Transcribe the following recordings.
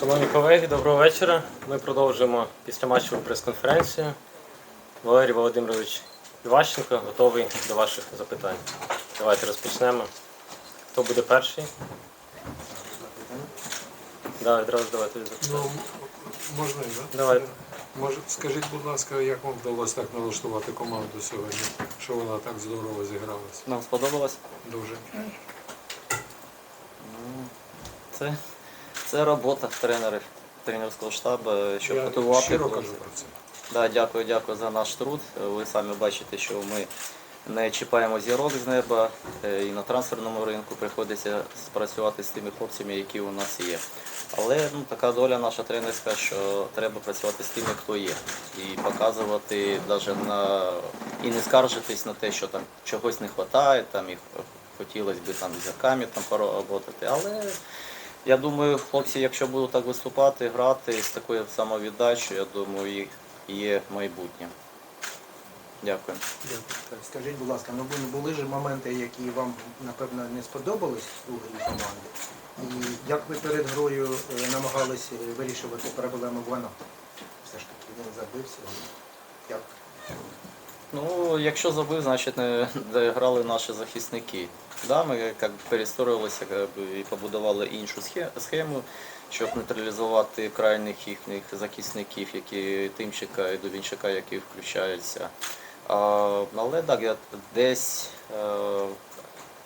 Шановні колеги, доброго вечора. Ми продовжуємо післяматчеву прес-конференцію. Валерій Володимирович Іващенко готовий до ваших запитань. Давайте розпочнемо. Хто буде перший? Да, відразу давайте запитання. Ну, можна, так? Давайте. Може, скажіть, будь ласка, як вам вдалося так налаштувати команду сьогодні, що вона так здорово зігралась? Нам сподобалось? Дуже. Ну, Це, це робота тренерів, тренерського штабу, щоб Я готувати. щиро кажу про це. Да, дякую, дякую за наш труд. Ви самі бачите, що ми не чіпаємо зірок з неба е, і на трансферному ринку приходиться спрацювати з тими хлопцями, які у нас є. Але ну, така доля наша тренерська, що треба працювати з тими, хто є. І показувати навіть на і не скаржитись на те, що там чогось не вистачає, там і хотілося б там зірками там поработати. Але я думаю, хлопці, якщо будуть так виступати, грати з такою самовіддачею, я думаю, їх є майбутнє. Дякую. Так, Скажіть, будь ласка, ну бу- були ж моменти, які вам напевно не сподобались у грі команди. І як ви перед грою е, намагались е, вирішувати проблеми Блана? Все ж таки він забився. Як? Ну, якщо забив, значить не грали наші захисники. Да, ми як перестроїлися і побудували іншу схему, щоб нейтралізувати крайніх їхніх захисників, які Тимчика і Дубінчика, які включаються. А, але так, я десь е,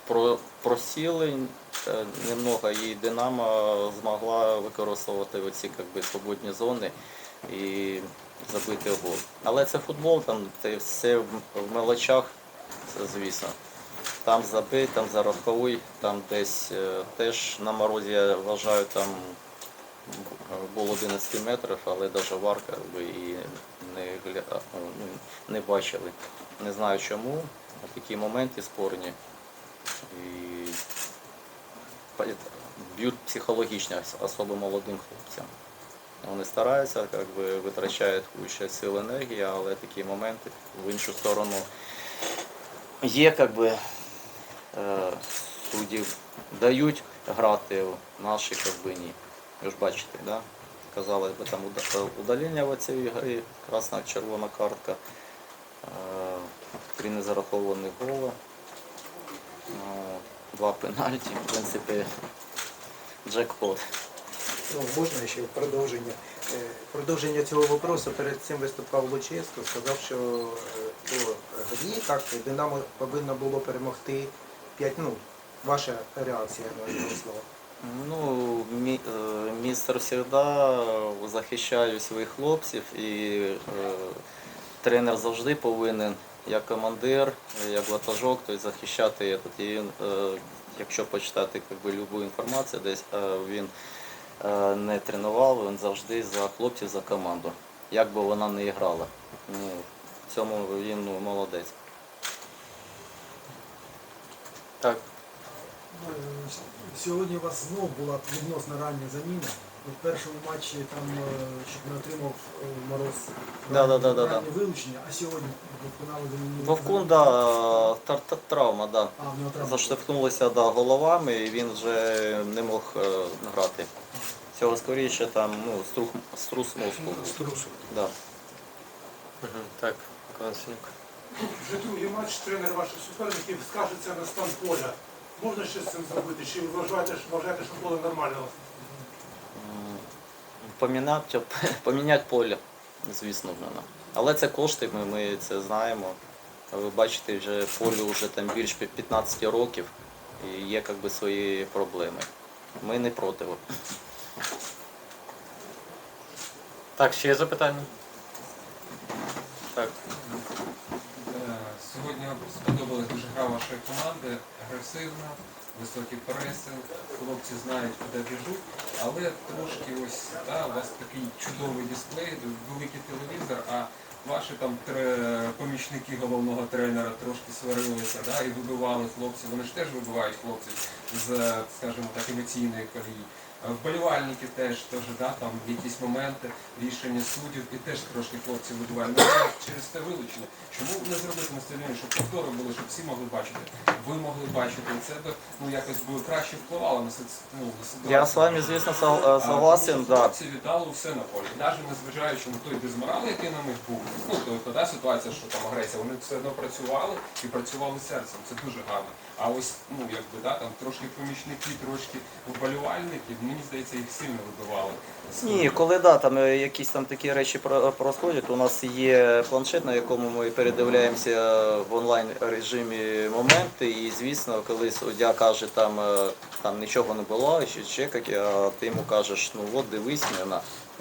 про, просіли е, немного, і Динамо змогла використовувати оці як би, свободні зони і забити гол. Але це футбол, там те все в мелочах, це звісно. Там забий, там зараховуй, там десь е, теж на морозі, я вважаю, там було 11 метрів, але навіть варка би і не, ну, не бачили. Не знаю чому. Такі моменти спорні. І б'ють психологічно, особливо молодим хлопцям. Вони стараються, як би, витрачають кучу сил енергії, але такі моменти в іншу сторону є, як би, е, судді дають грати, наші як би, ні. Ви ж бачите, да? казалось би там удалення в цій грі, красна червона картка, е, три незараховані голи, ну, два пенальті, в принципі, джекпот. Ну, можна ще в продовження. Е, Продовження цього вопросу перед цим виступав Луческо, сказав, що е, до грі так Динамо повинно було перемогти 5 ну, Ваша реакція на його слова. Ну, е, містер завжди захищає своїх хлопців і е, тренер завжди повинен, як командир, як ватажок, тобто захищати. І е, якщо почитати якби, любу інформацію, десь е, він не тренував, він завжди за хлопців, за команду, як би вона не грала. Ну, в цьому він ну, молодець. Так, Е, Сьогодні у вас знов була відносно рання заміна. У першому матчі там е, щоб не отримав е, мороз Да, да, да, да, вилучення, а сьогодні виконали заміну. Вовкун, да, травма, да. А, заштовхнулися да, головами і він вже не мог е, грати. Цього скоріше там ну, струх, струс мозку. Струсу. Да. угу. так, Синюк. Вже другий матч тренер ваших суперників скажеться на стан поля. Можна щось з цим зробити? Чи ви вважаєте, що вважаєте, що поле нормально? М, Поміняти, поміняти поле, звісно, в. Але це кошти, ми, ми це знаємо. Ви бачите, вже полю вже там більш 15 років і є як би, свої проблеми. Ми не проти. Так, ще є запитання? Так, Сьогодні сподобалась дуже гра вашої команди, агресивна, високий пресинг, хлопці знають, куди біжуть, але трошки ось да, у вас такий чудовий дисплей, великий телевізор, а ваші там тре- помічники головного тренера трошки сварилися да, і вибивали хлопців. Вони ж теж вибивають хлопців з, скажімо так, емоційної колії. Е, Вболівальники теж, теж да, там якісь моменти, рішення суддів, і теж трошки хлопці вибивають. Ну, через те вилучення. Чому не зробити на стадіоні, щоб повтори були, щоб всі могли бачити, ви могли бачити, і це би ну, якось би краще впливало на, ну, на ситуацію. Я с вами, звісно, е, согласен, да. Хлопці віддали все на полі. Навіть незважаючи на той дезморал, який на них був, ну тобто да, ситуація, що там агресія, вони все одно працювали і працювали серцем. Це дуже гарно. А ось ну якби да, там трошки помічники, трошки вболівальники, мені здається, їх сильно вибивали. Ні, коли да, там е, якісь там такі речі про- проходять, у нас є планшет, на якому ми передивляємося в онлайн режимі моменти, і звісно, коли суддя каже, там, е, там нічого не було, ще чекати, а ти йому кажеш, ну от дивись мене,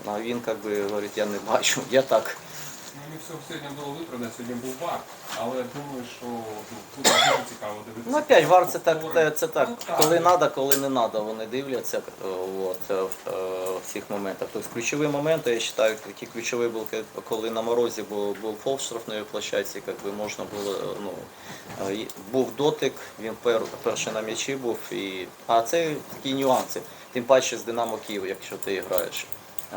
а він як би говорить, я не бачу, я так. Ну, не все сьогодні було виправдано, сьогодні був вар, але думаю, що ну, буде дуже цікаво дивитися. Ну опять вар це так, повтори. це так, Ну, так. коли треба, коли не треба, вони дивляться е, от, е, в е, в цих моментах. Тобто ключові моменти, я вважаю, такі ключові були, коли на морозі був, був фол в штрафної площадці, як би можна було, е, ну, е, був дотик, він пер, перший на м'ячі був, і, а це такі нюанси, тим паче з Динамо Київ, якщо ти граєш.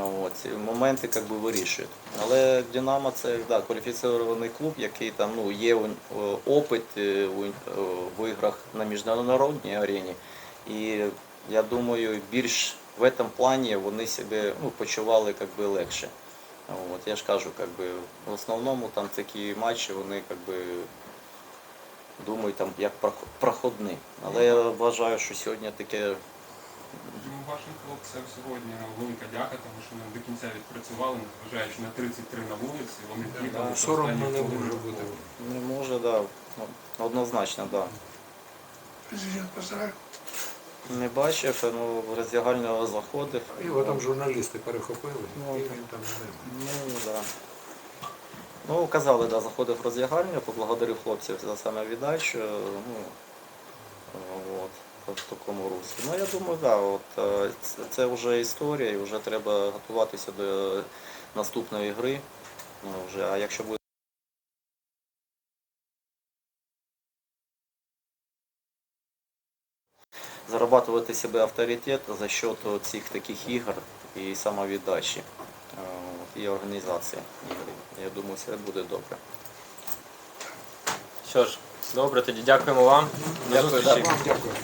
От, моменти як би вирішують. Але Динамо це да, кваліфіційований клуб, який там ну, є опит е, е, в іграх на міжнародній арені. І я думаю, більш в цьому плані вони себе ну, почували як би, легше. От, я ж кажу, як би, в основному там такі матчі, вони як би, думають там, як проходні. Але я вважаю, що сьогодні таке вашим хлопцям сьогодні велика дяка, тому що вони до кінця відпрацювали, незважаючи на 33 на вулиці, вони до Соромно останньої не може бути. не може, да, ну, однозначно, так. Да. Не бачив, ну в роздягальню заходив. Його там журналісти перехопили, Ну, і він там з ними. Ну, да. Ну, казали, да, заходив в роздягальню, поблагодарив хлопців за саме віддачу. Ну, в такому руслі. Ну, я думаю, да, от, е, це- вже історія, і вже треба готуватися до наступної гри. Ну, вже, а якщо буде зарабатывать себе авторитет за счет цих таких ігор і самовіддачі е, і організації ігри. Я думаю, все буде добре. Що ж, добре, тоді дякуємо вам. До зустрічі. Дякую.